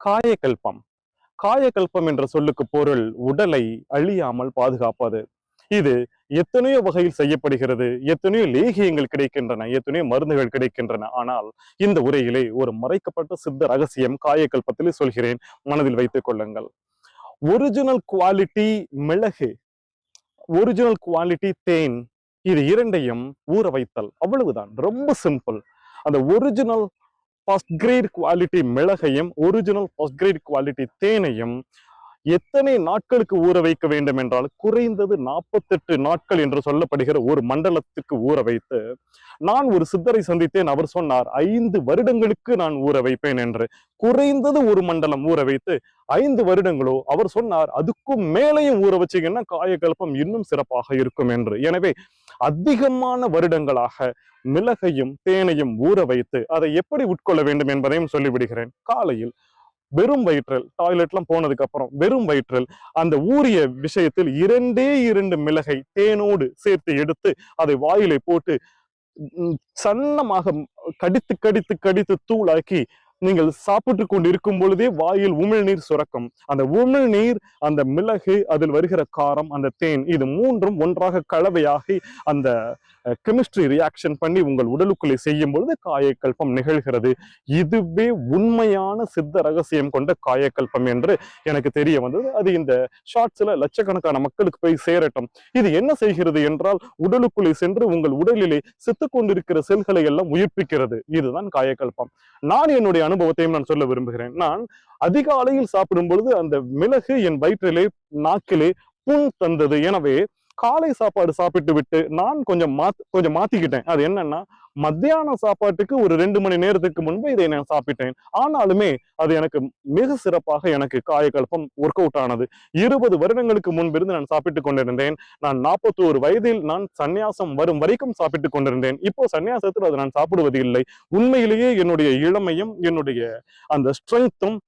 காயக்கல்பம். காயக்கல்பம் என்ற சொல்லுக்கு பொருள் உடலை அழியாமல் பாதுகாப்பது. இது எத்தனையோ வகையில் செய்யப்படுகிறது. எத்தனையோ லேகியங்கள் கிடைக்கின்றன. எத்தனையோ மருந்துகள் கிடைக்கின்றன. ஆனால் இந்த உரையிலே ஒரு மறைக்கப்பட்ட சித்த ரகசியம் காயக்கல்பத்திலே சொல்கிறேன். மனதில் வைத்துக் கொள்ளுங்கள். ஒரிஜினல் குவாலிட்டி மிளகு ஒரிஜினல் குவாலிட்டி தேன் இது இரண்டையும் ஊற வைத்தல். அவ்வளவுதான். ரொம்ப சிம்பிள் அந்த ஒரிஜினல் ஃபர்ஸ்ட் கிரேட் குவாலிட்டி மிளகையும் ஒரிஜினல் ஃபர்ஸ்ட் கிரேட் குவாலிட்டி தேனையும் எத்தனை நாட்களுக்கு ஊற வைக்க வேண்டும் என்றால் குறைந்தது நாற்பத்தெட்டு நாட்கள் என்று சொல்லப்படுகிற ஒரு மண்டலத்துக்கு ஊற வைத்து நான் ஒரு சித்தரை சந்தித்தேன். அவர் சொன்னார் ஐந்து வருடங்களுக்கு நான் ஊற வைப்பேன் என்று. குறைந்தது ஒரு மண்டலம் ஊற வைத்து ஐந்து வருடங்களோ? அவர் சொன்னார் அதுக்கும் மேலையும் ஊற வச்சிங்கன்னா காயக்கல்பம் இன்னும் சிறப்பாக இருக்கும் என்று. எனவே அதிகமான வருடங்களாக மிளகையும் தேனையும் ஊற வைத்து அதை எப்படி உட்கொள்ள வேண்டும் என்பதையும் சொல்லிவிடுகிறேன். காலையில் வெறும் வயிற்றில் டாய்லெட்லாம் போனதுக்கு அப்புறம் வெறும் வயிற்றில் அந்த ஊறிய விஷயத்தில் இரண்டே இரண்டு மிளகை தேனோடு சேர்த்து எடுத்து அதை வாயிலை போட்டு சன்னமாக கடித்து கடித்து கடித்து தூளாக்கி நீங்கள் சாப்பிட்டு கொண்டு இருக்கும் பொழுதே வாயில் உமிழ்நீர் சுரக்கும். அந்த உமிழ்நீர் அந்த மிளகு அதில் வருகிற காரம் அந்த தேன் இது மூன்றும் ஒன்றாக கலவையாகி அந்த கெமிஸ்ட்ரி ரியாக்ஷன் பண்ணி உங்கள் உடலுக்குள்ளே செய்யும் பொழுது காயக்கல்பம் நிகழ்கிறது. இதுவே உண்மையான சித்த ரகசியம் கொண்ட காயக்கல்பம் என்று எனக்கு தெரிய வந்தது. அது இந்த ஷார்ட்ஸ்ல லட்சக்கணக்கான மக்களுக்கு போய் சேரட்டும். இது என்ன செய்கிறது என்றால் உடலுக்குள்ளே சென்று உங்கள் உடலிலே செத்து கொண்டிருக்கிற செல்களை எல்லாம் உயிர்ப்பிக்கிறது. இதுதான் காயக்கல்பம். நான் என்னுடைய அனுபவத்தையும் நான் சொல்ல விரும்புகிறேன். நான் அதிகாலையில் சாப்பிடும் பொழுது அந்த மிளகு என் வயிற்றிலே நாக்கிலே புண் தந்தது. எனவே காலை சாப்பாடு சாப்பிட்டு விட்டு நான் கொஞ்சம் மாத் கொஞ்சம் மாத்திக்கிட்டேன். அது என்னன்னா மத்தியான சாப்பாட்டுக்கு ஒரு ரெண்டு மணி நேரத்துக்கு முன்பு இதை நான் சாப்பிட்டேன். ஆனாலுமே அது எனக்கு மிக சிறப்பாக எனக்கு காயக்கல்பம் ஒர்க் அவுட் ஆனது. இருபது வருடங்களுக்கு முன்பிருந்து நான் சாப்பிட்டு கொண்டிருந்தேன். நான் நாற்பத்தோரு வயதில் நான் சந்நியாசம் வரும் வரைக்கும் சாப்பிட்டு கொண்டிருந்தேன். இப்போ சந்நியாசத்தில் அது நான் சாப்பிடுவது இல்லை உண்மையிலேயே என்னுடைய இளமையும் என்னுடைய அந்த ஸ்ட்ரென்த்தும்